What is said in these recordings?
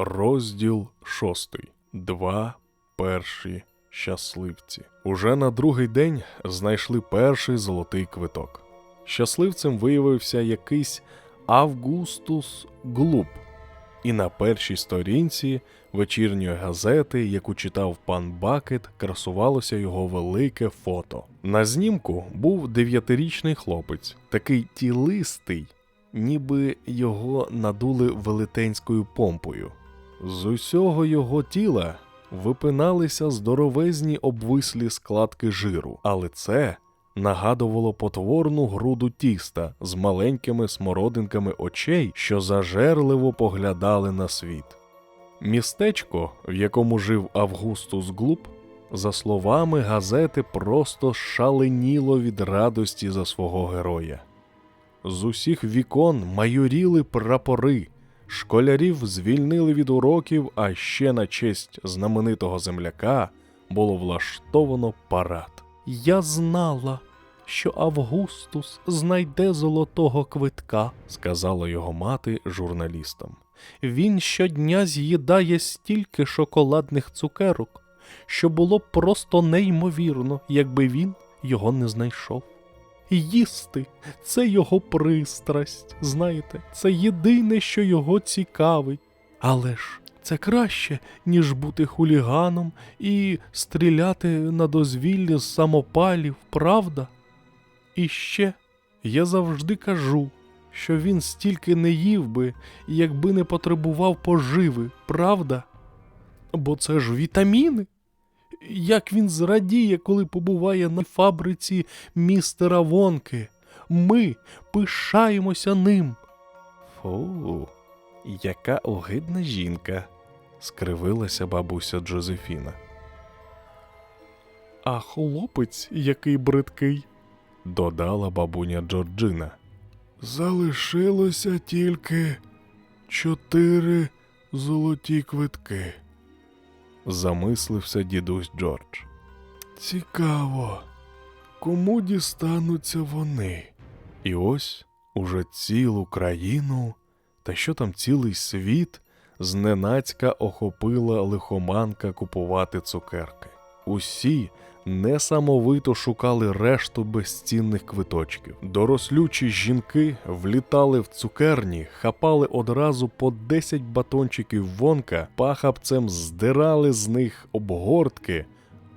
Розділ шостий. Два перші щасливці. Уже на другий день знайшли перший золотий квиток. Щасливцем виявився якийсь Августус Глуб. І на першій сторінці вечірньої газети, яку читав пан Бакет, красувалося його велике фото. На знімку був дев'ятирічний хлопець, такий тілистий, ніби його надули велетенською помпою. З усього його тіла випиналися здоровезні обвислі складки жиру, але це нагадувало потворну груду тіста з маленькими смородинками очей, що зажерливо поглядали на світ. Містечко, в якому жив Августус Глуб, за словами газети, просто шаленіло від радості за свого героя. З усіх вікон майоріли прапори, школярів звільнили від уроків, а ще на честь знаменитого земляка було влаштовано парад. Я знала, що Августус знайде золотого квитка, сказала його мати журналістам. Він щодня з'їдає стільки шоколадних цукерок, що було б просто неймовірно, якби він його не знайшов. Їсти це його пристрасть, знаєте, це єдине, що його цікавить. Але ж це краще, ніж бути хуліганом і стріляти на дозвіллі з самопалів, правда? І ще я завжди кажу, що він стільки не їв би, якби не потребував поживи, правда? Бо це ж вітаміни. Як він зрадіє, коли побуває на фабриці містера Вонки. Ми пишаємося ним. Фу, яка огидна жінка, скривилася бабуся Джозефіна. А хлопець який бридкий, додала бабуня Джорджина. Залишилося тільки чотири золоті квитки замислився дідусь Джордж. Цікаво, кому дістануться вони? І ось уже цілу країну, та що там цілий світ, зненацька охопила лихоманка купувати цукерки. Усі несамовито шукали решту безцінних квиточків. Дорослючі жінки влітали в цукерні, хапали одразу по 10 батончиків вонка, пахапцем здирали з них обгортки,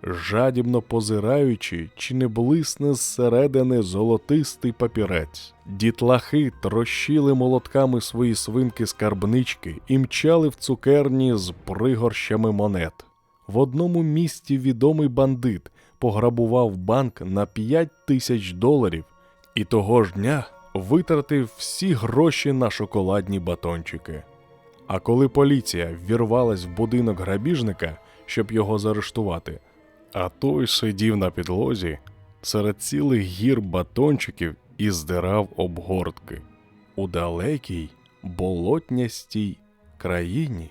жадібно позираючи, чи не блисне зсередини золотистий папірець. Дітлахи трощили молотками свої свинки скарбнички і мчали в цукерні з пригорщами монет. В одному місті відомий бандит пограбував банк на 5 тисяч доларів і того ж дня витратив всі гроші на шоколадні батончики. А коли поліція ввірвалась в будинок грабіжника, щоб його заарештувати, а той сидів на підлозі серед цілих гір батончиків і здирав обгортки. У далекій болотнястій країні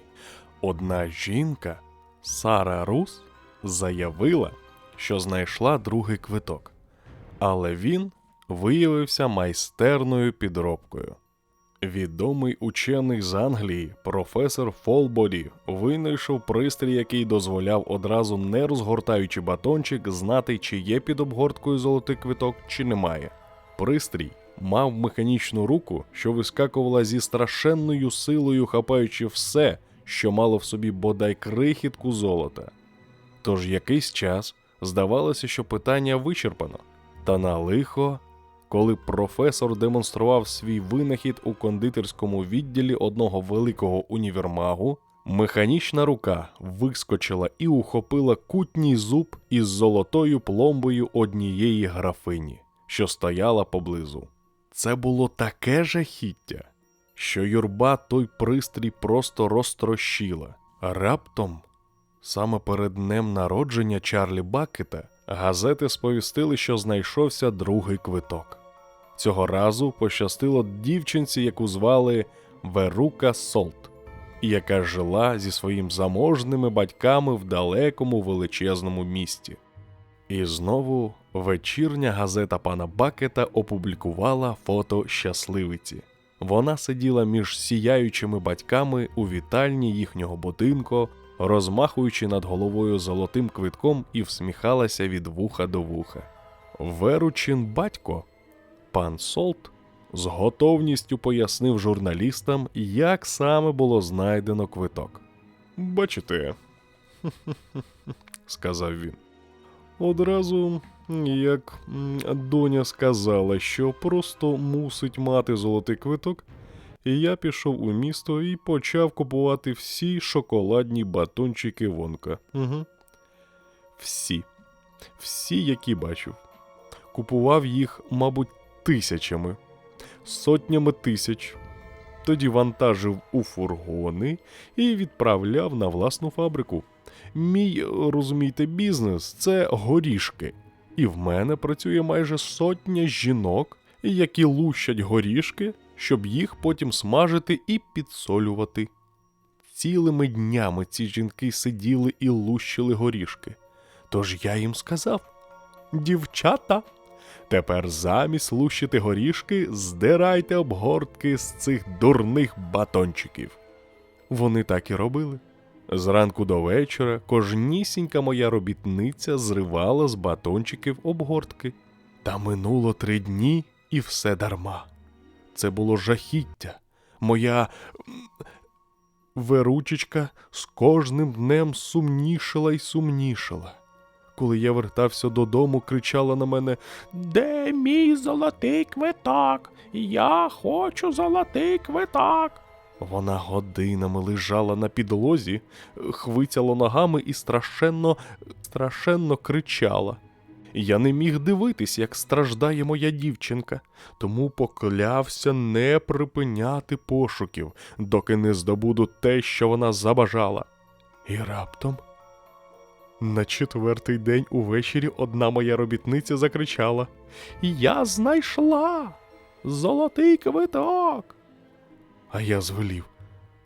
одна жінка. Сара Рус заявила, що знайшла другий квиток, але він виявився майстерною підробкою. Відомий учений з Англії, професор Фолбоді, винайшов пристрій, який дозволяв одразу не розгортаючи батончик, знати, чи є під обгорткою золотий квиток, чи немає. Пристрій мав механічну руку, що вискакувала зі страшенною силою, хапаючи все що мало в собі бодай крихітку золота. Тож якийсь час здавалося, що питання вичерпано, та на лихо, коли професор демонстрував свій винахід у кондитерському відділі одного великого універмагу, механічна рука вискочила і ухопила кутній зуб із золотою пломбою однієї графині, що стояла поблизу. Це було таке жахіття що юрба той пристрій просто розтрощила. Раптом, саме перед днем народження Чарлі Бакета, газети сповістили, що знайшовся другий квиток. Цього разу пощастило дівчинці, яку звали Верука Солт, яка жила зі своїм заможними батьками в далекому величезному місті. І знову вечірня газета пана Бакета опублікувала фото щасливиці Вона сиділа між сіяючими батьками у вітальні їхнього будинку, розмахуючи над головою золотим квитком і всміхалася від вуха до вуха. Веручин батько, пан Солт, з готовністю пояснив журналістам, як саме було знайдено квиток. Бачите, сказав він. Одразу, як доня сказала, що просто мусить мати золотий квиток, і я пішов у місто і почав купувати всі шоколадні батончики Вонка. Угу. Всі. Всі, які бачив. Купував їх, мабуть, тисячами, сотнями тисяч. Тоді вантажив у фургони і відправляв на власну фабрику. Мій, розумієте, бізнес це горішки. І в мене працює майже сотня жінок, які лущать горішки, щоб їх потім смажити і підсолювати. Цілими днями ці жінки сиділи і лущили горішки. Тож я їм сказав: Дівчата, тепер замість лущити горішки, здирайте обгортки з цих дурних батончиків. Вони так і робили. Зранку до вечора кожнісінька моя робітниця зривала з батончиків обгортки. Та минуло три дні і все дарма. Це було жахіття. Моя веручечка з кожним днем сумнішала й сумнішала. Коли я вертався додому, кричала на мене Де мій золотий квиток? Я хочу золотий квиток. Вона годинами лежала на підлозі, хвицяла ногами і страшенно, страшенно кричала. Я не міг дивитись, як страждає моя дівчинка, тому поклявся не припиняти пошуків, доки не здобуду те, що вона забажала. І раптом. На четвертий день увечері одна моя робітниця закричала: Я знайшла золотий квиток. А я звелів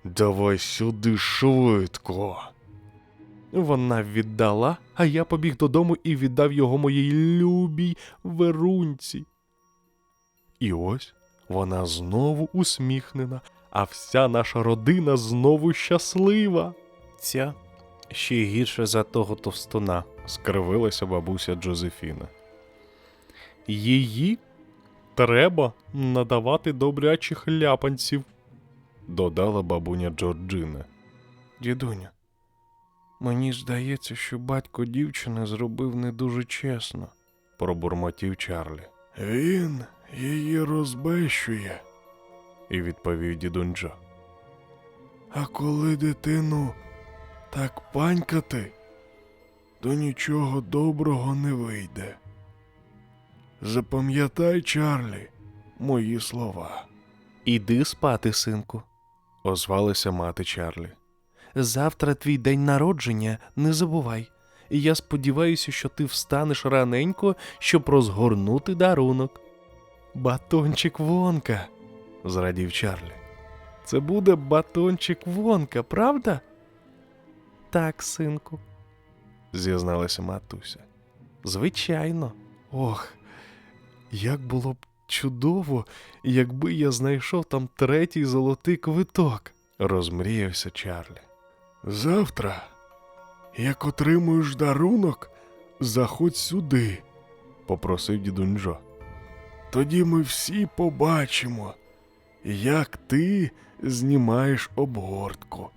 Давай сюди швидко. Вона віддала, а я побіг додому і віддав його моїй любій верунці. І ось вона знову усміхнена, а вся наша родина знову щаслива. Ця ще гірше за того товстуна. скривилася бабуся Джозефіна. Її треба надавати добрячих ляпанців, додала бабуня Джорджина. Дідуня, мені здається, що батько дівчини зробив не дуже чесно, пробурмотів Чарлі. Він її розбещує, і відповів дідунь Джо. А коли дитину так панькати, то нічого доброго не вийде. Запам'ятай, Чарлі, мої слова. Іди спати, синку. Озвалася мати Чарлі. Завтра твій день народження, не забувай. І я сподіваюся, що ти встанеш раненько, щоб розгорнути дарунок. Батончик Вонка, зрадів Чарлі. Це буде батончик Вонка, правда? Так, синку. зізналася матуся. Звичайно. Ох, як було б чудово, якби я знайшов там третій золотий квиток, розмріявся Чарлі. Завтра, як отримуєш дарунок, заходь сюди, попросив дідунь. Тоді ми всі побачимо, як ти знімаєш обгортку.